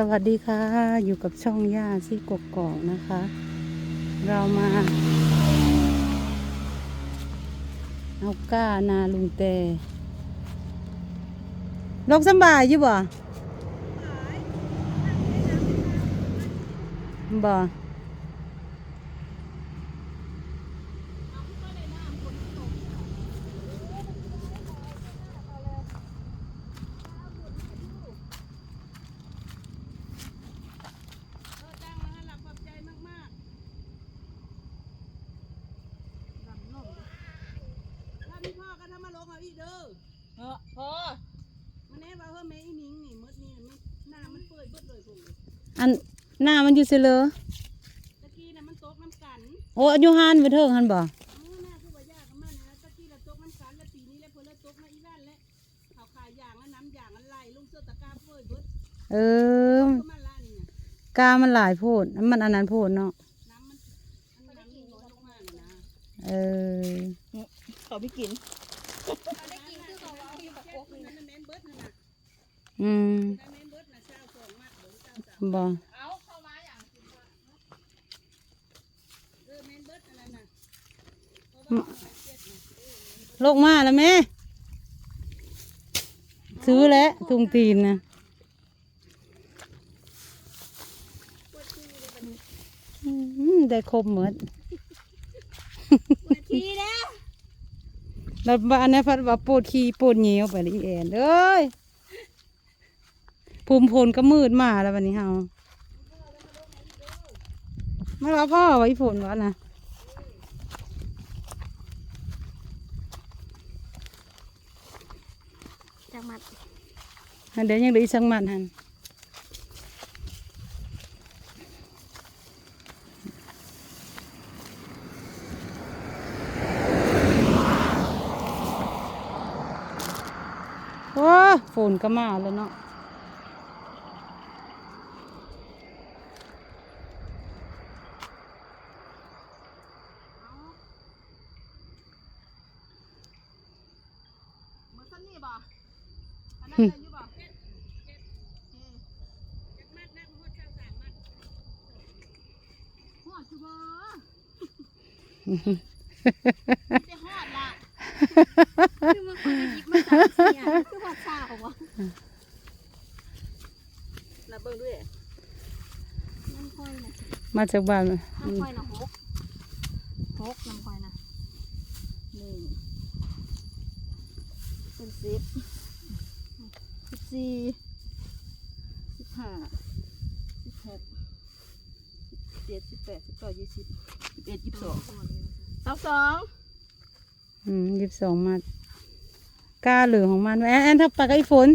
สวัสดีค่ะ อยู่กับช่องย่าซี่กกอกนะคะ เรามาเอาก้านาลุงเตลกสบายอยู่บ่บ่ ถ้ามีพ่อก็ถ้ามาลง เอาอีเด้อเออพอมันแน่ว่าเฮ้ยแม่อีนิงนี่มดนี่มันหน้ามันเปื่อยเบิดเลยพวกนี้อันหน้ามันอยู่เสยเลอตะกี้น่ะมันตกน้ำกันโอ้อายุฮานไปเถิงหันบ่เออหน้าคือว่ายากกันมากนะตะกี้ละตกน้ำกันแล้วปีนี้แล้วเพิ่นละตกมาอีนั่นแหละเขาขายอย่างแล้วน้ำอย่างอันไหลลงเสื้อตะกร้าเปื่อยเบิดเออก็มาละนี่น่ะกามันหลายโพดมันอันนั้นโพดเนาะน้ำมันอันน้ำมันน้อยลงมาน่ะนะ เออ เขาไม่กิน อืมแม่นเบิดน่ะเช้าสองมัดเดี๋ยวเช้าสามบ่เอาเข้ามาอย่างเออแม่นเบิดอะไรน่ะเพราะว่าเอาไว้เจ็ดน่ะเออโลกมาแล้วแม่ ซื้อแล้วตุงตีนนะอืมได้ครบเหมือนทีแล้วแล้วบ้านนี้พัดว่าปวดขี้ปวดเหนียวไปเลยอีแอนเอ้ย ภูมิพลก็มืดมาแล้ววันนี้เฮาไม่รับพ่อไว้ฝนวะนะจังมัดอันเดี๋ยวยังเหลืออีกสักมันหันโอ้ฝนก็มาแล้วเนาะ เหมือน ซ้ำนี่บ่อันนั้นได้อยู่บ่จักมัดนะพ่อเจ้าสามมัดฮอดจุบ่จะฮอดล่ะคือมันคนยิบมันสามเสียคือว่าชาของวะนับเบิ่งด้วยน้ำค่อยนะมาจากบ้านมาน้ำค่อยนะหกหกน้ำค่อยนะหนึ่ง เป็นสิบสิบสี่สิบห้าสิบหกสิบเจ็ดสิบแปดสิบเก้ายี่สิบสิบเอ็ดยี่สิบสองสองสองอืมยี่สิบสองมัดกาเหลือของมันแอนแอนถ้าไปกับไอ้ฝน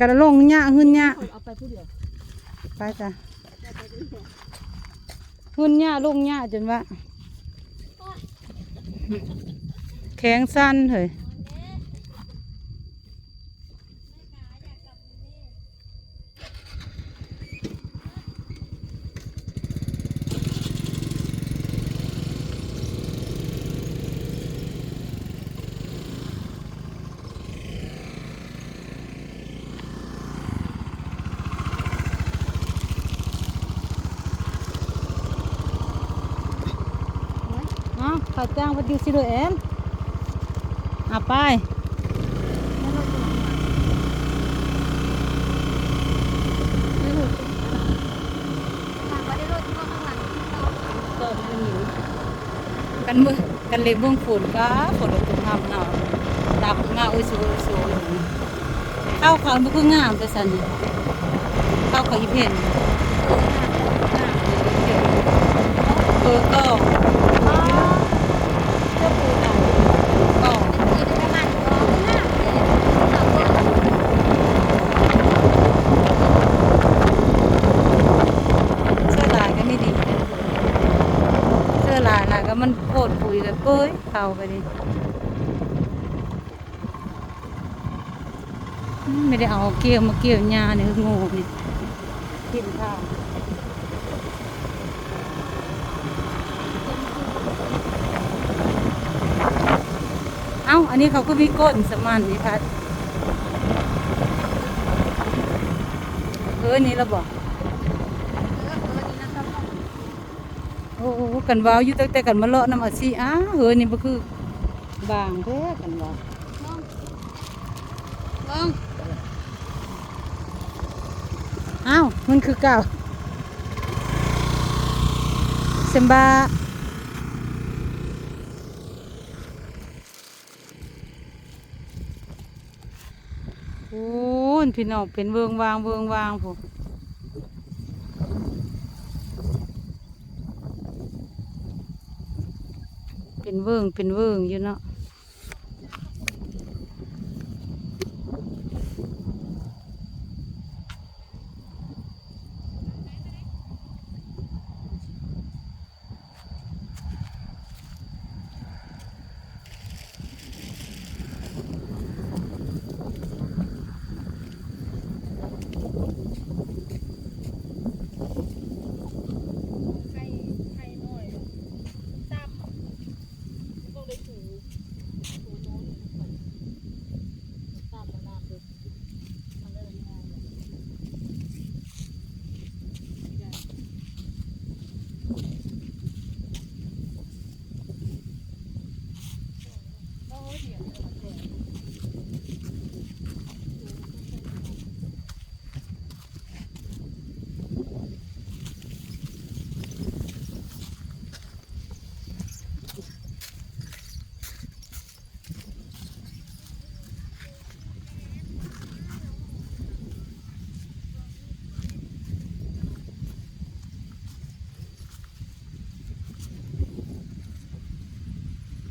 กระลงหญ้าหึ้นหญ้าเอาไปผู้เดียวไปจ้ะหึ้นหญ้าลงหญ้าจนว่าแข็งสั้นเฮ้ย อ๋อข้าจ้างวัดดิวสิโดแอนอะไปกันเมื่อกันเลยเบื้องฝนก็ฝนตกทำเนาะดับมาอุ้ยสูสูเข้าเขาบุกงามแต่สันเข้าเขาอีเพนเออก็ เจ้าปูน่ะก็เสื้อลายก็ไม่ดีนะเสื้อลายลายก็มันโค ตรปุ๋ยกับเป้ยเข้าไปดิอืมไม่ได้เอาเกี่ยวมาเกี่ยวหญ้าเนี่ยโง่นี่กินข้าวเอ้า อันนี้เขาก็มีก้นสมันนี่พัดเอออนี่ละบ่เออเออนี่นะครับ โอ้กันว้าวอยู่ตั้งแต่กันมาเลาะน้ำอาซีอ้าเฮ้ยนี่บ่คือบางแท้กันว่าวลองอ้าวมันคือเก่าเซมบาโอ้พี่น้องเป็นเวิงวางเวิงวางผม เป็นเวิงเป็นเวิงอยู่เนาะ ไข่ไข่น้อยตามต้องได้ถูถูน้อยตามมาน้ำดูมันได้ง่ายเลย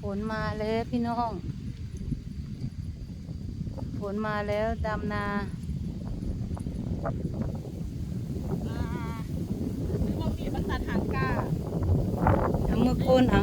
ฝ นมาแล้วพี่น้อง ฝนมาแล้วดำนาอ่าหรือว่ามีมันตัดหางกาเอามือโคนเอา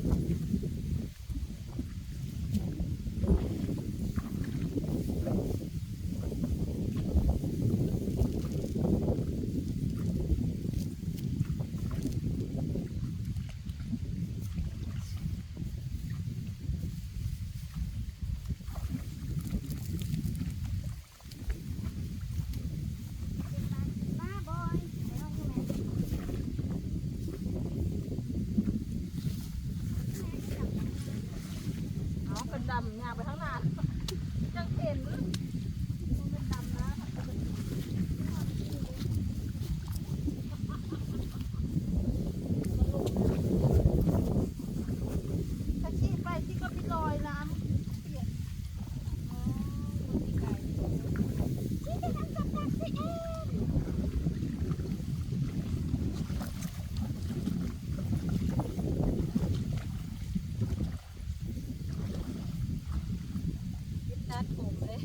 ตัดผมเลย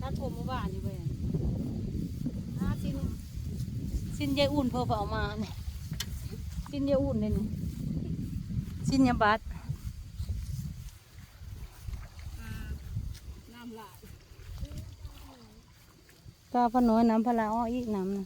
ตัดผมเมื่อวานนี่เว้ยอ่าสิน สินยายอุ่นเพอเอามาเนี่ยสินยายอุ่นเลยนี่สินยาบัดน้ำลายตาพอน้อยน้ำพะลาอ้ออีกน้ำนะ